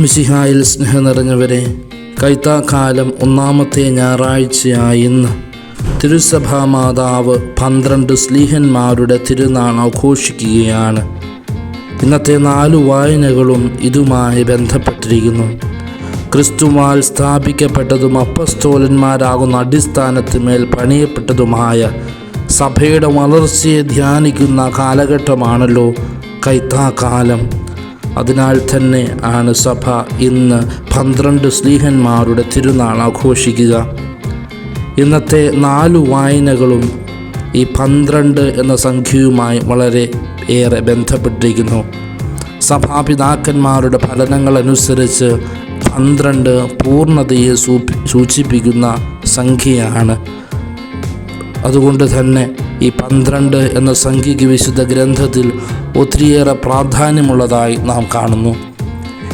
മിശിഹായിൽ സ്നേഹം നിറഞ്ഞവരെ കൈത്താക്കാലം ഒന്നാമത്തെ ഞായറാഴ്ചയായ ഇന്ന് തിരുസഭാ മാതാവ് പന്ത്രണ്ട് സ്ലീഹന്മാരുടെ തിരുനാൾ ആഘോഷിക്കുകയാണ്. ഇന്നത്തെ നാലു വായനകളും ഇതുമായി ബന്ധപ്പെട്ടിരിക്കുന്നു. ക്രിസ്തുവാൽ സ്ഥാപിക്കപ്പെട്ടതും അപ്പസ്തോലന്മാരാകുന്ന അടിസ്ഥാനത്തിന്മേൽ പണിയപ്പെട്ടതുമായ സഭയുടെ വളർച്ചയെ ധ്യാനിക്കുന്ന കാലഘട്ടമാണല്ലോ കൈത്താക്കാലം അതിനാൽ തന്നെ ആണ് സഭ ഇന്ന് പന്ത്രണ്ട് സ്ലീഹന്മാരുടെ തിരുനാൾ ആഘോഷിക്കുക. ഇന്നത്തെ നാലു വായനകളും ഈ പന്ത്രണ്ട് എന്ന സംഖ്യയുമായി വളരെ ഏറെ ബന്ധപ്പെട്ടിരിക്കുന്നു. സഭാപിതാക്കന്മാരുടെ ഫലനങ്ങളനുസരിച്ച് പന്ത്രണ്ട് പൂർണതയെ സൂചിപ്പിക്കുന്ന സംഖ്യയാണ്. അതുകൊണ്ട് തന്നെ ഈ പന്ത്രണ്ട് എന്ന സംഖ്യയ്ക്ക് വിശുദ്ധ ഗ്രന്ഥത്തിൽ ഒത്തിരിയേറെ പ്രാധാന്യമുള്ളതായി നാം കാണുന്നു.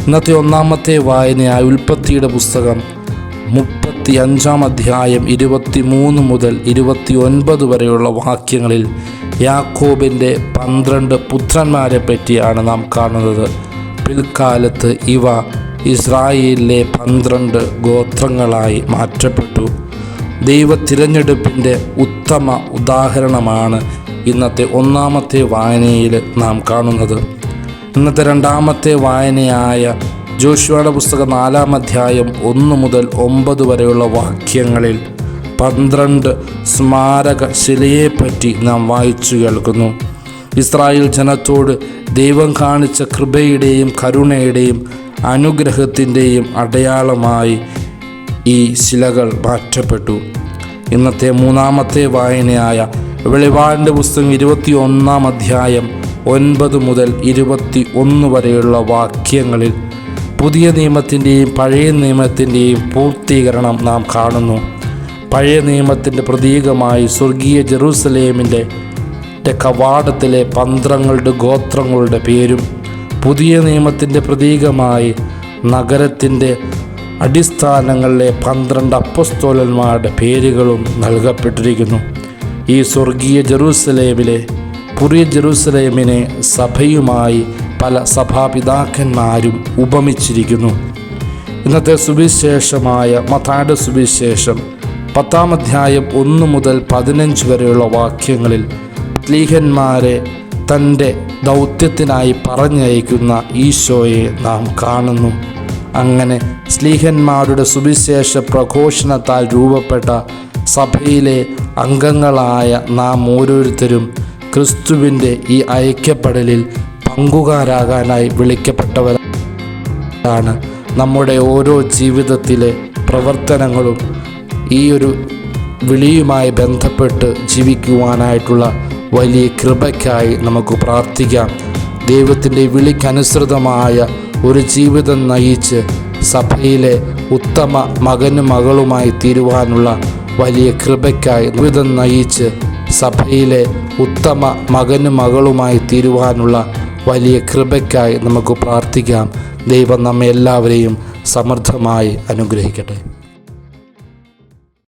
ഇന്നത്തെ ഒന്നാമത്തെ വായനയായ ഉൽപ്പത്തിയുടെ പുസ്തകം മുപ്പത്തി അഞ്ചാം അധ്യായം ഇരുപത്തി മൂന്ന് മുതൽ ഇരുപത്തി ഒൻപത് വരെയുള്ള വാക്യങ്ങളിൽ യാക്കോബിന്റെ പന്ത്രണ്ട് പുത്രന്മാരെ പറ്റിയാണ് നാം കാണുന്നത്. പിൽക്കാലത്ത് ഇവ ഇസ്രായേലിലെ പന്ത്രണ്ട് ഗോത്രങ്ങളായി മാറ്റപ്പെട്ടു. ദൈവ തിരഞ്ഞെടുപ്പിന്റെ ഉത്തമ ഉദാഹരണമാണ് ഇന്നത്തെ ഒന്നാമത്തെ വായനയിൽ നാം കാണുന്നത്. ഇന്നത്തെ രണ്ടാമത്തെ വായനയായ ജോഷുവയുടെ പുസ്തകം നാലാം അധ്യായം ഒന്ന് മുതൽ ഒമ്പത് വരെയുള്ള വാക്യങ്ങളിൽ പന്ത്രണ്ട് സ്മാരക ശിലയെപ്പറ്റി നാം വായിച്ചു കേൾക്കുന്നു. ഇസ്രായേൽ ജനത്തോട് ദൈവം കാണിച്ച കൃപയുടെയും കരുണയുടെയും അനുഗ്രഹത്തിന്റെയും അടയാളമായി ഈ ശിലകൾ മാറ്റപ്പെട്ടു. ഇന്നത്തെ മൂന്നാമത്തെ വായനയായ വെളിപാടിന്റെ പുസ്തകം ഇരുപത്തി ഒന്നാം അധ്യായം ഒൻപത് മുതൽ ഇരുപത്തി ഒന്ന് വരെയുള്ള വാക്യങ്ങളിൽ പുതിയ നിയമത്തിന്റെയും പഴയ നിയമത്തിന്റെയും പൂർത്തീകരണം നാം കാണുന്നു. പഴയ നിയമത്തിന്റെ പ്രതീകമായി സ്വർഗീയ ജെറൂസലേമിന്റെ കവാടത്തിലെ പന്ത്രങ്ങളുടെ ഗോത്രങ്ങളുടെ പേരും പുതിയ നിയമത്തിന്റെ പ്രതീകമായി നഗരത്തിന്റെ അടിസ്ഥാനങ്ങളിലെ പന്ത്രണ്ട് അപ്പസ്തോലന്മാരുടെ പേരുകളും നൽകപ്പെട്ടിരിക്കുന്നു. ഈ സ്വർഗീയ ജെറൂസലേമിലെ പുതിയ ജെറൂസലേമിനെ സഭയുമായി പല സഭാപിതാക്കന്മാരും ഉപമിച്ചിരിക്കുന്നു. ഇന്നത്തെ സുവിശേഷമായ മഥായുടെ സുവിശേഷം പത്താം അധ്യായം ഒന്ന് മുതൽ പതിനഞ്ച് വരെയുള്ള വാക്യങ്ങളിൽ സ്ലീഹന്മാരെ തന്റെ ദൗത്യത്തിനായി പറഞ്ഞയക്കുന്ന ഈശോയെ നാം കാണുന്നു. അങ്ങനെ സ്ലീഹന്മാരുടെ സുവിശേഷ പ്രഘോഷണത്താൽ രൂപപ്പെട്ട സഭയിലെ അംഗങ്ങളായ നാം ഓരോരുത്തരും ക്രിസ്തുവിന്റെ ഈ ഐക്യപ്പെടലിൽ പങ്കുകാരാകാനായി വിളിക്കപ്പെട്ടവരാണ്. നമ്മുടെ ഓരോ ജീവിതത്തിലെ പ്രവർത്തനങ്ങളും ഈ ഒരു വിളിയുമായി ബന്ധപ്പെട്ട് ജീവിക്കുവാനായിട്ടുള്ള വലിയ കൃപയ്ക്കായി നമുക്ക് പ്രാർത്ഥിക്കാം. ദൈവത്തിന്റെ വിളിക്കനുസൃതമായ ഒരു ജീവിതം നയിച്ച് സഭയിലെ ഉത്തമ മകനും മകളുമായി തീരുവാനുള്ള വലിയ കൃപയ്ക്കായി ജീവിതം നയിച്ച് സഭയിലെ ഉത്തമ മകനും മകളുമായി തീരുവാനുള്ള വലിയ കൃപയ്ക്കായി നമുക്ക് പ്രാർത്ഥിക്കാം. ദൈവം നമ്മെ എല്ലാവരെയും സമൃദ്ധമായി അനുഗ്രഹിക്കട്ടെ.